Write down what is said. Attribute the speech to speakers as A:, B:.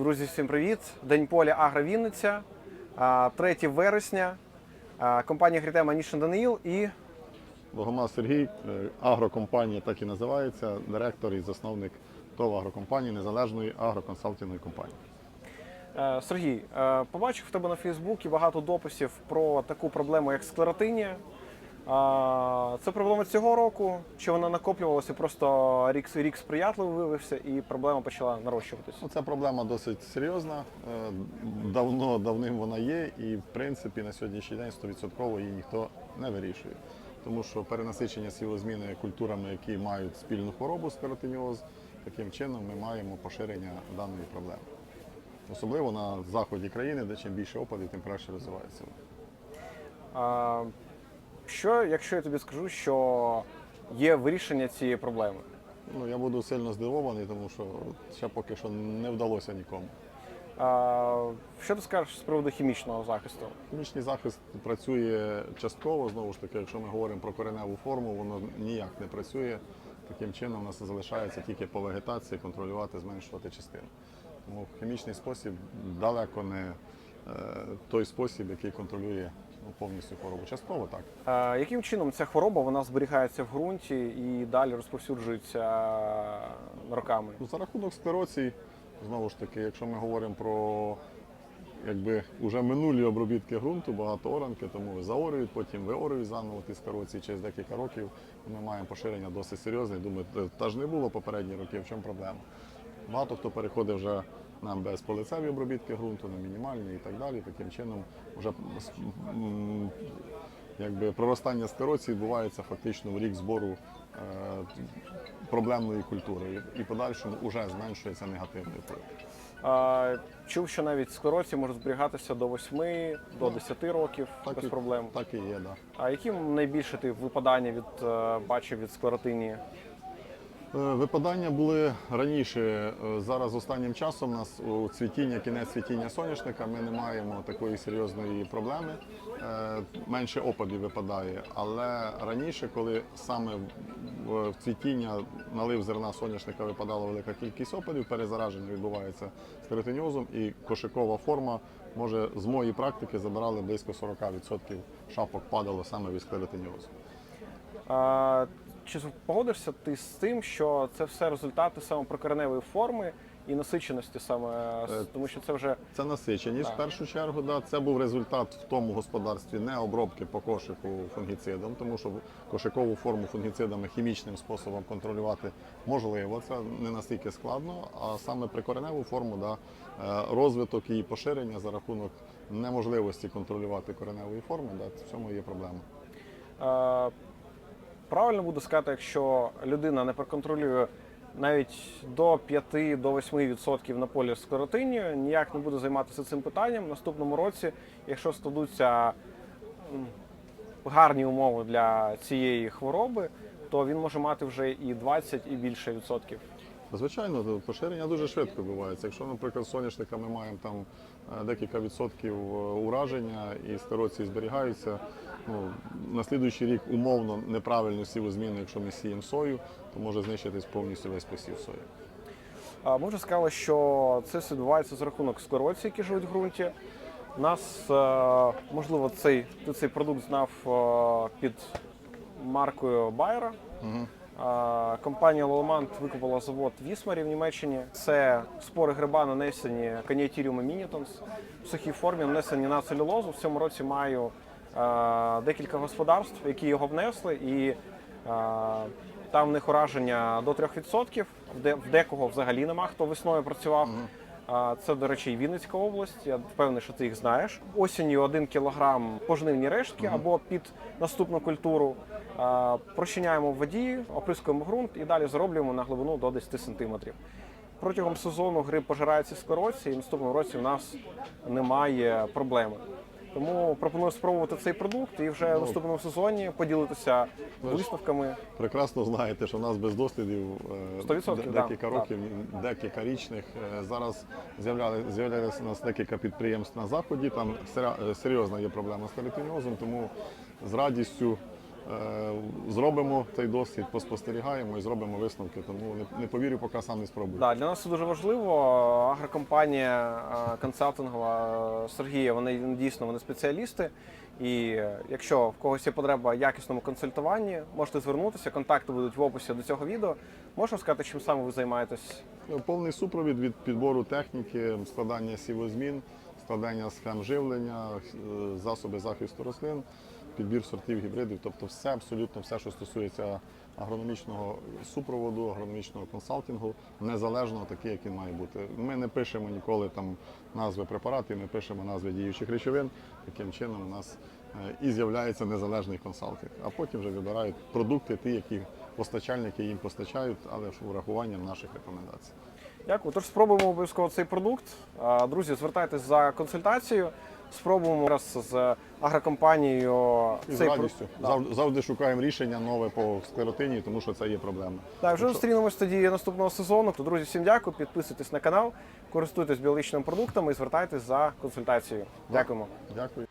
A: Друзі, всім привіт! День поля Агро Вінниця, 3 вересня. Компанія Грітема Нішин Даниїл і
B: Богомаз Сергій, е, агрокомпанія так і називається, директор і засновник ТОВ агрокомпанії, незалежної агроконсалтингової компанії.
A: е, Сергій. е, Побачив в тебе на Фейсбуці багато дописів про таку проблему, як склеротинія. Це проблема цього року, чи вона накоплювалася, просто рік, рік сприятливо виявився і проблема почала нарощуватися.
B: Ну, Ця проблема досить серйозна. е, Давно давним вона є, і в принципі на сьогоднішній день 100% її ніхто не вирішує. Тому що перенасичення сілозміни культурами, які мають спільну хворобу склеротиніоз, таким чином ми маємо поширення даної проблеми. Особливо на заході країни, де чим більше опадів, тим краще розвивається.
A: А, Що, якщо я тобі скажу, що є вирішення цієї проблеми?
B: Ну, я буду сильно здивований, тому що ще поки що не вдалося нікому.
A: А, Що ти скажеш з приводу хімічного захисту?
B: Хімічний захист працює частково, знову ж таки, якщо ми говоримо про кореневу форму, воно ніяк не працює. Таким чином у нас залишається тільки по вегетації контролювати, зменшувати частину. Тому хімічний спосіб далеко не е, той спосіб, який контролює ну, повністю хворобу. Частково так.
A: А, Яким чином ця хвороба вона зберігається в ґрунті і далі розповсюджується роками?
B: Ну, за рахунок склероцій, знову ж таки, якщо ми говоримо про якби вже минулі обробітки ґрунту, багато оранки, тому заорюють, потім виорюють заново ті склероції через декілька років. Ми маємо поширення досить серйозне. Думаю, та ж не було попередні роки, в чому проблема. Багато хто переходить вже на безполицеві обробітки ґрунту, на мінімальні і так далі. Таким чином, вже якби проростання склероції відбувається фактично в рік збору е, проблемної культури. І, подальшому вже зменшується негативний вплив.
A: А, Чув, що навіть склероці можуть зберігатися до 8, до 10 років без
B: і,
A: проблем.
B: Так і є, да.
A: А які найбільше ти випадання від е, бачив від склеротинії?
B: Е, Випадання були раніше. Е, Зараз останнім часом у нас у цвітіння, кінець цвітіння соняшника, ми не маємо такої серйозної проблеми. Е, Менше опадів випадає. Але раніше, коли саме в цвітіння налив зерна соняшника випадала велика кількість опадів, перезараження відбувається склеротиніозом і кошикова форма може з моєї практики забирали близько 40% шапок падало саме від склеротиніозу.
A: Чи погодишся ти з тим, що це все результати саме прокореневої форми і насиченості саме,
B: Е,
A: тому що це вже
B: Це насиченість
A: Так.
B: в першу чергу. Да. Це був результат в тому господарстві не обробки по кошику фунгіцидом, тому що кошикову форму фунгіцидами хімічним способом контролювати можливо. Це не настільки складно, а саме прикореневу форму, да, е, розвиток її поширення за рахунок неможливості контролювати кореневої форми, да, в цьому є проблема.
A: Правильно буде сказати, якщо людина не проконтролює навіть до 5-8% на полі скоротині, ніяк не буде займатися цим питанням. В наступному році, якщо складуться гарні умови для цієї хвороби, то він може мати вже і 20 і більше відсотків.
B: Звичайно, поширення дуже швидко відбувається. Якщо, наприклад, з соняшника ми маємо там е, декілька відсотків е, ураження і стероції зберігаються, ну, на слідуючий рік умовно неправильну сівозміну, якщо ми сіємо сою, то може знищитись повністю весь посів сої.
A: А, Ми вже сказали, що це все відбувається за рахунок склероцій, які живуть в ґрунті. Нас, е, можливо, цей, цей продукт знав під маркою Байера. Е, Компанія Лоломант викупила завод Вісмарі в Німеччині. Це спори гриба нанесені Каніатіріум мінітонс в сухій формі, нанесені на целюлозу. В цьому році маю декілька господарств, які його внесли, і там в них ураження до 3%, в в декого взагалі нема, хто весною працював. Це, до речі, і Вінницька область. Я впевнений, що ти їх знаєш. Осінню 1 кілограм пожнивні рештки або під наступну культуру. Прощиняємо в воді, оприскуємо ґрунт і далі зароблюємо на глибину до 10 сантиметрів. Протягом сезону гриб пожирається скороці, і наступному році у нас немає проблеми. Тому пропоную спробувати цей продукт і вже в наступному сезоні поділитися
B: ви ж-
A: висновками.
B: Прекрасно знаєте, що в нас без дослідів е,
A: 100%, да,
B: декілька років, декілька річних. Е, Зараз з'являли- з'являлися у нас декілька підприємств на заході. Там сера- е, серйозна є проблема з каротиніозом, тому з радістю зробимо цей досвід, поспостерігаємо і зробимо висновки. Тому не, не повірю, поки сам не спробую.
A: Да, для нас це дуже важливо. Агрокомпанія е, консалтингова е, Сергія, вони дійсно вони спеціалісти. І е, якщо в когось є потреба в якісному консультуванні, можете звернутися. Контакти будуть в описі до цього відео. Можна сказати, чим саме ви займаєтесь?
B: Повний супровід від підбору техніки, складання сівозмін, складання схем живлення, е, засоби захисту рослин, підбір сортів гібридів, тобто все, абсолютно все, що стосується агрономічного супроводу, агрономічного консалтингу, незалежно такий, як він має бути. Ми не пишемо ніколи там назви препаратів, ми пишемо назви діючих речовин. Таким чином у нас е, і з'являється незалежний консалтинг. А потім вже вибирають продукти, ті, які постачальники їм постачають, але з урахуванням наших рекомендацій.
A: Дякую. Тож спробуємо обов'язково цей продукт. Друзі, звертайтесь за консультацією. Спробуємо раз з агрокомпанією
B: І з
A: цей про-
B: радістю.
A: Да.
B: Зав- Завжди шукаємо рішення нове по склеротині, тому що це є проблема.
A: Так, вже зустрінемось тоді наступного сезону. То, друзі, всім дякую. Підписуйтесь на канал, користуйтесь біологічними продуктами і звертайтесь за консультацією. Дякуємо.
B: Дякую.